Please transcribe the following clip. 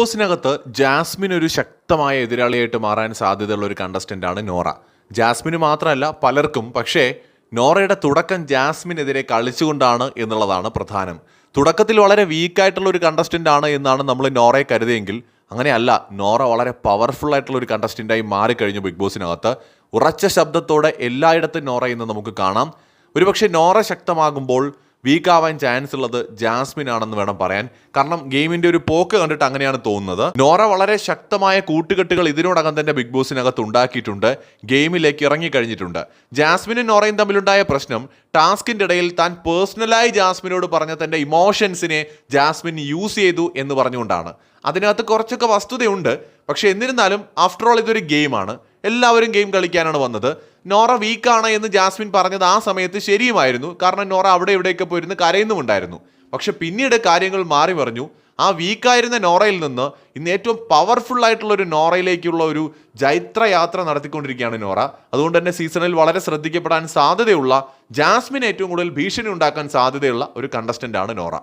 ബോസിനകത്ത് Jasmine ഒരു ശക്തമായ എതിരാളിയായിട്ട് മാറാൻ സാധ്യതയുള്ള ഒരു കണ്ടസ്റ്റന്റ് ആണ് നോറ. ജാസ്മിന് മാത്രമല്ല പലർക്കും പക്ഷേ നോറയുടെ തുടക്കം ജാസ്മിനെതിരെ കളിച്ചുകൊണ്ടാണ് എന്നുള്ളതാണ് പ്രധാനം. തുടക്കത്തിൽ വളരെ വീക്കായിട്ടുള്ള ഒരു കണ്ടസ്റ്റന്റ് ആണ് എന്നാണ് നമ്മൾ നോറയെ കരുതിയെങ്കിൽ അങ്ങനെയല്ല നോറ വളരെ പവർഫുൾ ആയിട്ടുള്ള ഒരു കണ്ടസ്റ്റന്റായി മാറിക്കഴിഞ്ഞു ബിഗ് ബോസിനകത്ത്. ഉറച്ച ശബ്ദത്തോടെ എല്ലായിടത്തും നോറ ഇന്ന് നമുക്ക് കാണാം. ഒരുപക്ഷെ നോറ ശക്തമാകുമ്പോൾ വീക്ക് ആവാൻ ചാൻസ് ഉള്ളത് ജാസ്മിൻ ആണെന്ന് വേണം പറയാൻ. കാരണം ഗെയിമിന്റെ ഒരു പോക്ക് കണ്ടിട്ട് അങ്ങനെയാണ് തോന്നുന്നത്. നോറ വളരെ ശക്തമായ കൂട്ടുകെട്ടുകൾ ഇതിനോടകം തന്നെ ബിഗ് ബോസിനകത്ത് ഉണ്ടാക്കിയിട്ടുണ്ട്. ഗെയിമിലേക്ക് ഇറങ്ങിക്കഴിഞ്ഞിട്ടുണ്ട് ജാസ്മിനും നോറയും തമ്മിലുണ്ടായ പ്രശ്നം ടാസ്കിന്റെ ഇടയിൽ താൻ പേഴ്സണലായി ജാസ്മിനോട് പറഞ്ഞ തന്റെ ഇമോഷൻസിനെ ജാസ്മിൻ യൂസ് ചെയ്തു എന്ന് പറഞ്ഞുകൊണ്ടാണ്. അതിനകത്ത് കുറച്ചൊക്കെ വസ്തുതയുണ്ട്. പക്ഷെ എന്നിരുന്നാലും ആഫ്റ്റർ ഓൾ ഇതൊരു ഗെയിമാണ്. എല്ലാവരും ഗെയിം കളിക്കാനാണ് വന്നത്. നോറ വീക്കാണ് എന്ന് ജാസ്മിൻ പറഞ്ഞത് ആ സമയത്ത് ശരിയുമായിരുന്നു. കാരണം നോറ അവിടെ ഇവിടെയൊക്കെ പോയിരുന്ന് കരയുന്നുമുണ്ടായിരുന്നു. പക്ഷെ പിന്നീട് കാര്യങ്ങൾ മാറി പറഞ്ഞു ആ വീക്കായിരുന്ന നോറയിൽ നിന്ന് ഇന്ന് ഏറ്റവും പവർഫുൾ ആയിട്ടുള്ള ഒരു നോറയിലേക്കുള്ള ഒരു ജൈത്രയാത്ര നടത്തിക്കൊണ്ടിരിക്കുകയാണ് നോറ. അതുകൊണ്ട് തന്നെ സീസണിൽ വളരെ ശ്രദ്ധിക്കപ്പെടാൻ സാധ്യതയുള്ള ജാസ്മിൻ ഏറ്റവും കൂടുതൽ ഭീഷണി ഉണ്ടാക്കാൻ സാധ്യതയുള്ള ഒരു കണ്ടസ്റ്റന്റ് ആണ് നോറ.